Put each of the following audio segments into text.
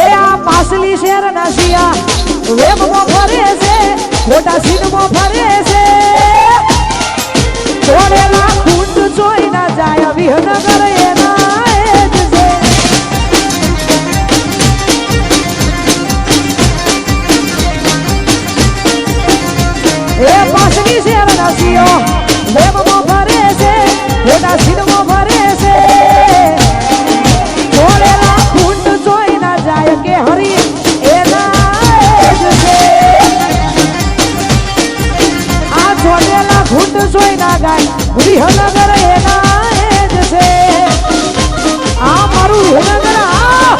એ આ પાસલી શેર ના શિયા વેબમાં ફરે છે, મોટા સીનમાં ફરે છે. જોડેલા ખૂંટ જોઈ ના જાય, વિહનગર એના એ જ છે. એ પાસલી શેર ના શિયો વેબમાં જોઈ ના ગાય વિહનગર એના જ છે. આ મારું વિહનગર આ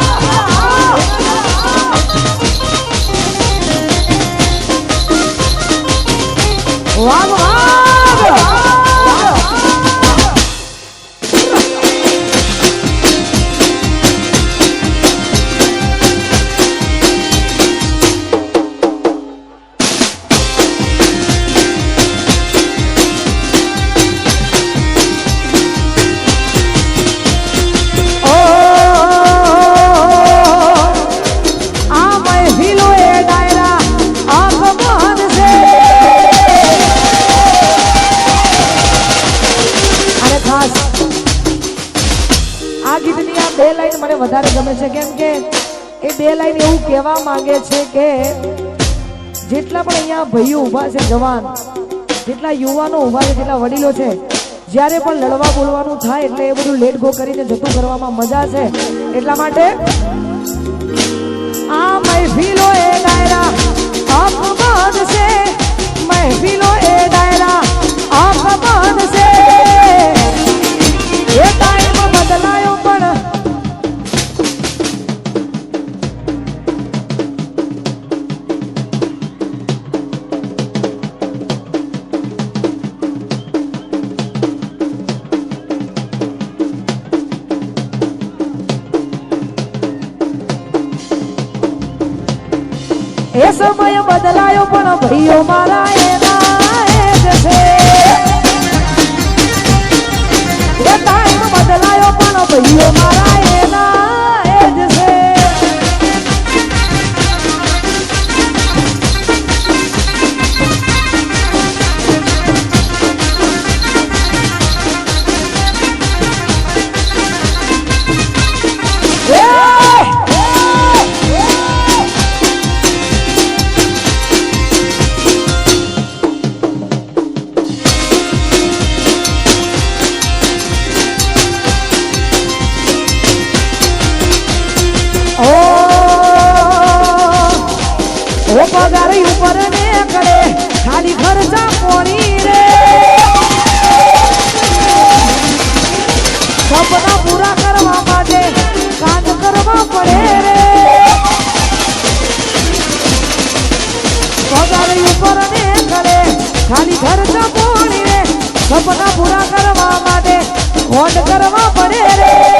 કહેવા માંગે છે કે જેટલા પણ અહીંયા ભાઈઓ ઊભા છે, જવાન, જેટલા યુવાનો ઊભા છે, જેટલા વડીલો છે, જ્યારે પણ લડવા બોલવાનું થાય એટલે એ બધું લેટ ગો કરીને જતું કરવામાં મજા છે. એટલા માટે આ મહેફિલો એ ડાયરા અપમાન છે. મહેફિલો એ ડાયરા સમય બદલાયો પણ ભાઈઓ મારા એના એ જ છે. ટાઈમ બદલાયો પણ ભાઈઓ મારા સપના પૂરા કરવા માટે ખોટ કરવા પડે રે.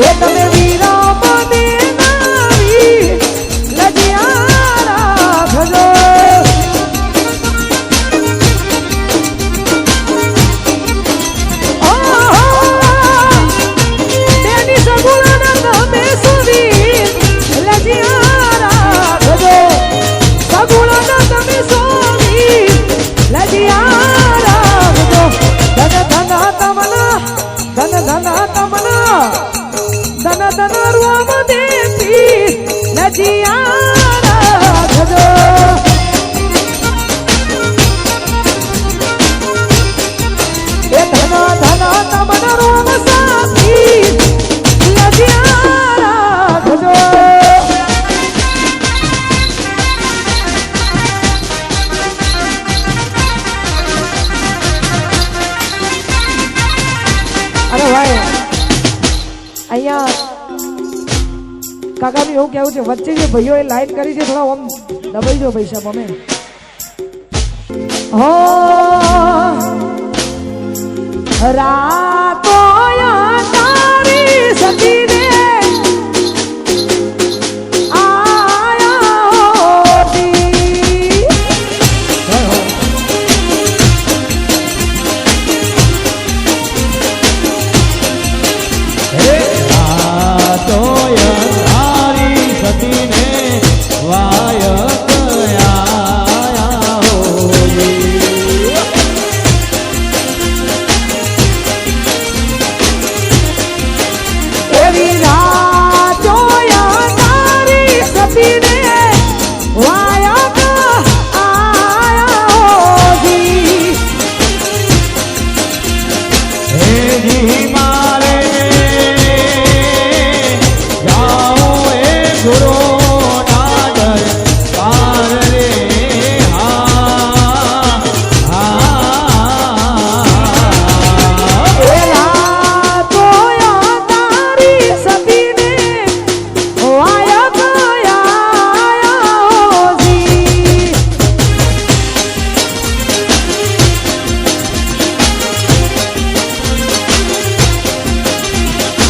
Esto એવું છે. વચ્ચે જે ભાઈઓ એ લાઈન કરી છે, થોડા ઓમ દબાઈ જો પૈસા મમે હો રા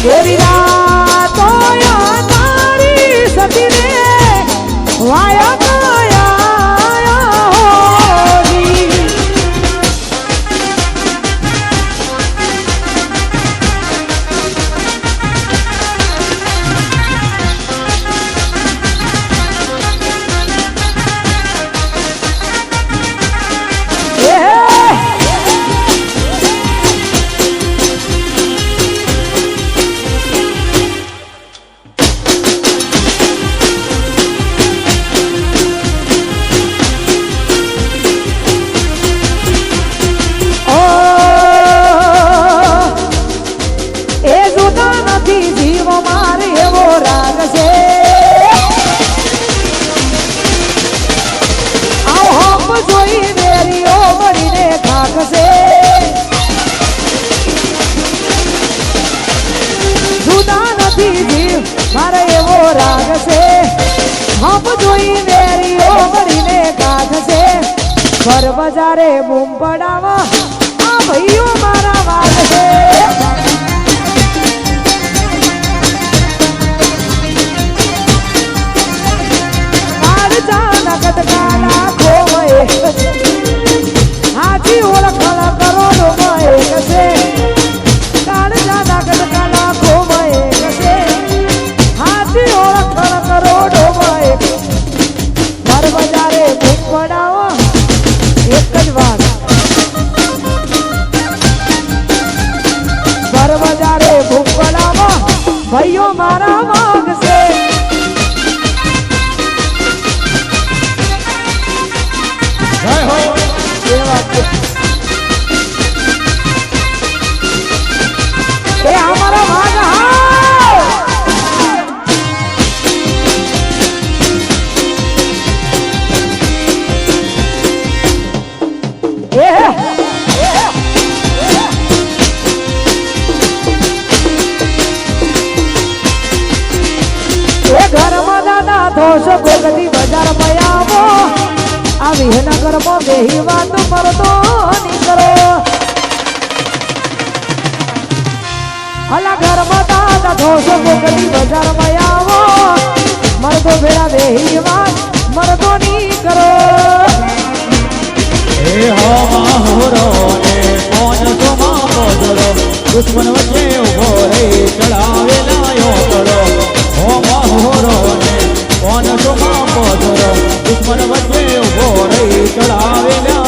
Glory ઘર બજારે બૂમ પડાવા આ ભાઈઓ મારા વાલ છે. ઓળખણ કરોડોમાં એક છે. ઘર બજારે ભૂખ પડાવો ભાઈઓ મારા અલા ઘરમાં દાદા ધોષ ભોગતી બજારમાં આવો મરતો ભેળા બેહી વાત મરતો નીકળો હે હો માહોરો ને કોણ સોમા બોધરો દુશ્મન વચ્ચે ઉભો રહી ચડાવે લાયો પડો હો માહોરો ને કોણ સોમા બોધરો દુશ્મન વચ્ચે ઉભો રહી ચડાવે લાયો